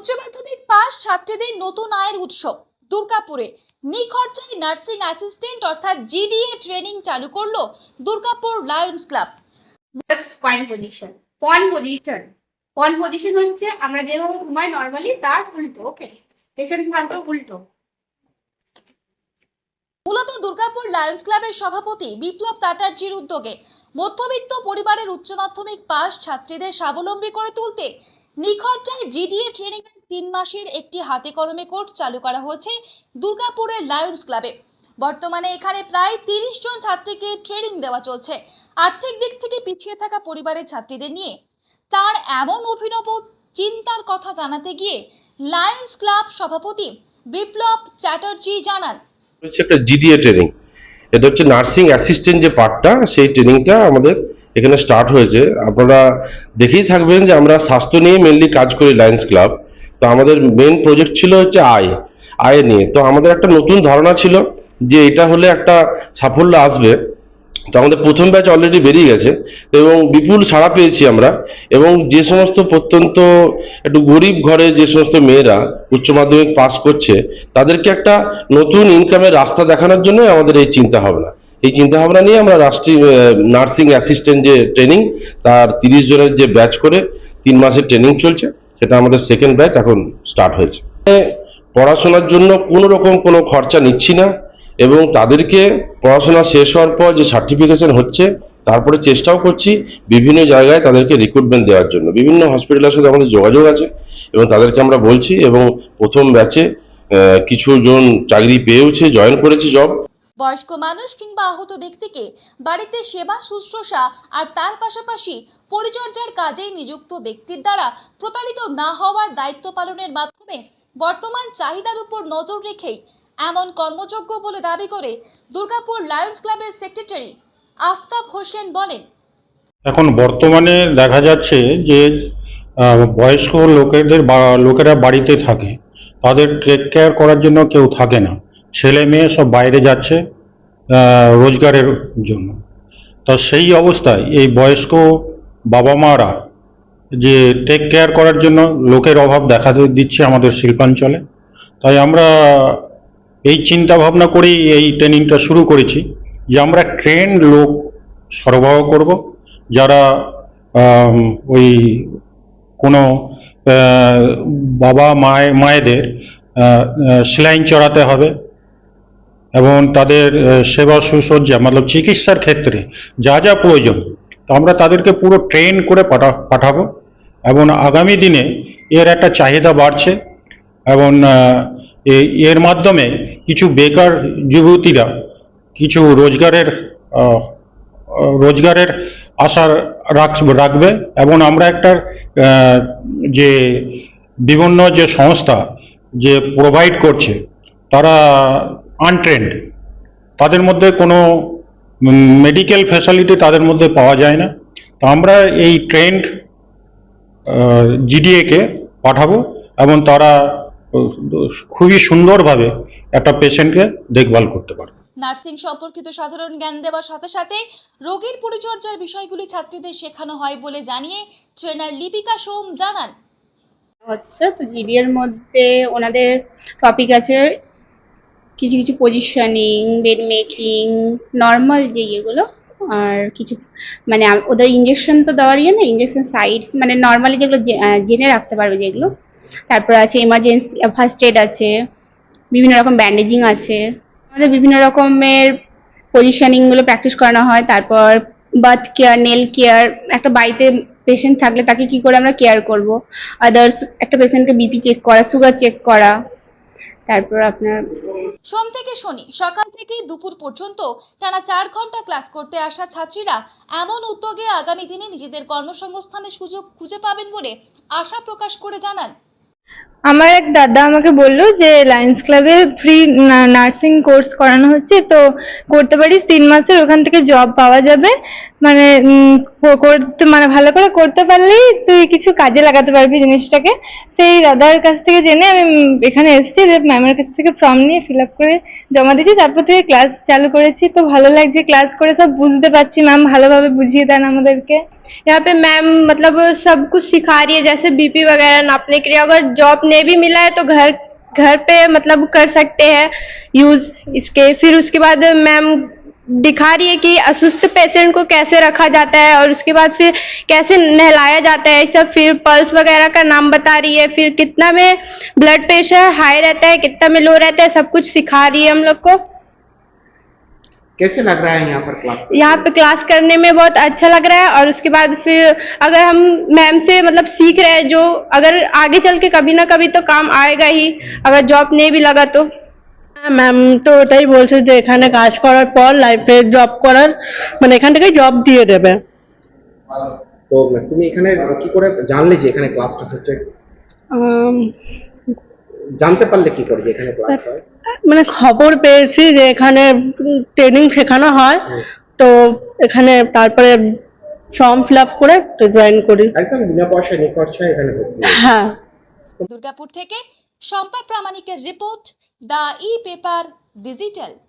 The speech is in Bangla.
উচ্চ মাধ্যমিক পাস ছাত্রীদের নতুন আয়ের উৎস দুর্গাপুরে নিখরচায় নার্সিং অ্যাসিস্ট্যান্ট অর্থাৎ জিডিএ ট্রেনিং চালু করল Durgapur Lions club. Point position point position point position হচ্ছে আমরা যেভাবে ঘুমাই নর্মালি তার উল্টো ওকে পেশেন্ট ভালো উল্টো। মূলত দুর্গাপুর লায়ন্স ক্লাবের সভাপতি বিপ্লব চ্যাটার্জির উদ্যোগে মধ্যবিত্ত পরিবারের উচ্চ মাধ্যমিক পাস ছাত্রীদের স্বাবলম্বী করে তুলতে নিখরচায় জিডিএ ট্রেনিং তিন মাসের একটি হাতে কলমে কোর্স চালু করা হয়েছে দুর্গাপুরের লায়ন্স ক্লাবে। বর্তমানে এখানে প্রায় তিরিশ জন ছাত্রীকে ট্রেনিং দেওয়া চলছে। আর্থিক দিক থেকে পিছিয়ে থাকা পরিবারের ছাত্রীদের নিয়ে। তার এমন অভিনব চিন্তার কথা জানাতে গিয়ে লায়ন্স ক্লাব সভাপতি বিপ্লব চ্যাটার্জি জানান, হচ্ছে একটা জিডিএ ট্রেনিং। এটা হচ্ছে নার্সিং অ্যাসিস্ট্যান্ট যে পার্টটা, সেই ট্রেনিংটা আমাদের এখানে স্টার্ট হয়েছে। আপনারা দেখেই থাকবেন যে আমরা স্বাস্থ্য নিয়ে মেনলি কাজ করি লায়ন্স ক্লাব তো আমাদের মেন প্রজেক্ট ছিল হচ্ছে আয় আয় নিয়ে। তো আমাদের একটা নতুন ধারণা ছিল যে এটা হলে একটা সাফল্য আসবে। তো আমাদের প্রথম ব্যাচ অলরেডি বেরিয়ে গেছে এবং বিপুল সাড়া পেয়েছি আমরা এবং যে সমস্ত প্রত্যন্ত একটু গরিব ঘরে যে সমস্ত মেয়েরা উচ্চ মাধ্যমিক পাস করছে, তাদেরকে একটা নতুন ইনকামের রাস্তা দেখানোর জন্য আমাদের এই চিন্তা ভাবনা এই চিন্তা ভাবনা নিয়ে আমরা রাষ্ট্রীয় নার্সিং অ্যাসিস্ট্যান্ট যে ট্রেনিং, তার তিরিশ জনের যে ব্যাচ করে তিন মাসের ট্রেনিং চলছে, সেটা আমাদের সেকেন্ড ব্যাচ এখন স্টার্ট হয়েছে। পড়াশোনার জন্য কোনো রকম কোনো খরচা নিচ্ছি না এবং তাদেরকে পড়াশোনা শেষ হওয়ার পর যে সার্টিফিকেশন হচ্ছে, তারপরে চেষ্টাও করছি বিভিন্ন জায়গায় তাদেরকে রিক্রুটমেন্ট দেওয়ার জন্য। বিভিন্ন হসপিটালের সাথে আমাদের যোগাযোগ আছে এবং তাদেরকে আমরা বলছি এবং প্রথম ব্যাচে কিছু জন চাকরি পেয়েওছে, জয়েন করেছে জব বয়স্ক মানুষ কিংবা আহত ব্যক্তিকে বাড়িতে সেবা, শুশ্রূষা আর তার পাশাপাশি পরিচর্যার কাজে নিযুক্ত ব্যক্তির দ্বারা প্রতারিত না হওয়ার দায়িত্ব পালনের মাধ্যমে বর্তমান চাহিদার উপর নজর রেখেই এমন কর্মযোগ্য বলে দাবি করে দুর্গাপুর লায়ন্স ক্লাবের সেক্রেটারি আফতাব হোসেন বলেন, এখন বর্তমানে দেখা যাচ্ছে যে বয়স্ক লোকেদের লোকেরা বাড়িতে থাকে। তাদের টেক কেয়ার করার জন্য কেউ থাকে না। ছেলে মেয়ে সব বাইরে যাচ্ছে রোজগারের জন্য। তো সেই অবস্থায় এই বয়স্ক বাবা মারা যে টেক কেয়ার করার জন্য লোকের অভাব দেখা দিচ্ছে আমাদের শিল্পাঞ্চলে। তাই আমরা এই চিন্তা ভাবনা করেই এই ট্রেনিংটা শুরু করেছি যে আমরা ট্রেন লোক সরবরাহ করব, যারা ওই কোনো বাবা মায়, মায়েদের সেলাইন চড়াতে হবে এবং তাদের সেবা সুসজ্জা, মতলব চিকিৎসার ক্ষেত্রে যা যা প্রয়োজন আমরা তাদেরকে পুরো ট্রেন করে পাঠা, পাঠাবো। এবং আগামী দিনে এর একটা চাহিদা বাড়ছে এবং এর মাধ্যমে কিছু বেকার যুবতীরা কিছু রোজগারের রোজগারের আশা রাখ- রাখবে এবং আমরা একটা যে বিভিন্ন যে সংস্থা যে প্রোভাইড করছে, তারা আনট্রেন্ড তাদের মধ্যে কোনো মেডিকেল ফ্যাসিলিটি তাদের মধ্যে পাওয়া যায় না। তো আমরা এই ট্রেন্ড জিডিএকে পাঠাবো এবং তারা খুবই সুন্দরভাবে একটা পেশেন্টকে দেখভাল করতে পারে নার্সিং সম্পর্কিত সাধারণ জ্ঞান দেওয়ার সাথে সাথে রোগীর পরিচর্যার বিষয়গুলি ছাত্রীদের শেখানো হয় বলে জানিয়ে ট্রেনার লিপিকা সোম জানান। হচ্ছে তো জিডি এর মধ্যে ওনাদের টপিক আছে কিছু কিছু পজিশনিং বেড মেকিং নর্মাল যে ইয়েগুলো আর কিছু মানে ওদের ইঞ্জেকশন তো দেওয়ার ইয়ে না ইঞ্জেকশন সাইডস মানে নর্মালি যেগুলো জেনে রাখতে পারবে যেগুলো। তারপর আছে এমার্জেন্সি ফার্স্ট এড আছে, বিভিন্ন রকম ব্যান্ডেজিং আছে। আমাদের বিভিন্ন রকমের পজিশনিংগুলো প্র্যাকটিস করানো হয়। তারপর বার্থ কেয়ার নেল কেয়ার একটা বাড়িতে পেশেন্ট থাকলে তাকে কি করে আমরা কেয়ার করব? আদার্স একটা পেশেন্টকে বিপি চেক করা সুগার চেক করা। তারপর আপনার সোম থেকে শনি সকাল থেকে দুপুর পর্যন্ত টানা চার ঘণ্টা ক্লাস করতে আসা ছাত্রীরা এমন উদ্যোগে আগামী দিনে নিজেদের কর্মসংস্থানের সুযোগ খুঁজে পাবেন বলে আশা প্রকাশ করে জানান। আমার এক দাদা আমাকে বলল যে লায়ন্স ক্লাবে ফ্রি নার্সিং কোর্স করানো হচ্ছে তো করতে পারিস তিন মাসের ওখান থেকে জব পাওয়া যাবে। মানে উম, কো- করতে মানে ভালো করে করতে পারলেই তুই কিছু কাজে লাগাতে পারবি জিনিসটাকে সেই দাদার কাছ থেকে জেনে আমি উম, এখানে এসেছি যে ম্যামের কাছ থেকে ফর্ম নিয়ে ফিল আপ করে জমা দিয়েছি তারপর থেকে ক্লাস চালু করেছি তো ভালো লাগছে ক্লাস করে সব বুঝতে পারছি ম্যাম ভালোভাবে বুঝিয়ে দেন আমাদেরকে यहाँ पे मैम मतलब सब कुछ सिखा रही है जैसे बीपी वगैरह नापने के लिए अगर जॉब नहीं भी मिला है तो घर घर पे मतलब कर सकते हैं यूज इसके फिर उसके बाद मैम दिखा रही है कि असुस्थ पेशेंट को कैसे रखा जाता है और उसके बाद फिर कैसे नहलाया जाता है सब फिर पल्स वगैरह का नाम बता रही है फिर कितना में ब्लड प्रेशर हाई रहता है कितना में लो रहता है सब कुछ सिखा रही है हम लोग को। कैसे लग रहा है यहाँ पर क्लास यहाँ पे क्लास करने में बहुत अच्छा लग रहा है और उसके बाद फिर अगर हम मैम से मतलब सीख रहे हैं जो अगर आगे चल के कभी ना कभी तो काम आएगा ही अगर जॉब नहीं भी लगा तो। ম্যাম তো ওটাই বলছে যে এখানে কাজ করার পর লাইফে জব করার মানে এখান থেকে জব দিয়ে দেবে। তো তুমি এখানে কি করে জানলে যে এখানে ক্লাসটা হচ্ছে? জানতে পারলে কি করে যে এখানে ক্লাস হয়? মানে খবর পেয়েছি যে এখানে ট্রেনিং শেখানো হয়। তো এখানে তারপরে ফর্ম ফিল আপ করে তো জয়েন করি। একদম বিনা পয়সায় নিখরচায় এখানে হ্যাঁ। দুর্গাপুর থেকে শম্পা প্রামাণিকের রিপোর্ট The e-paper digital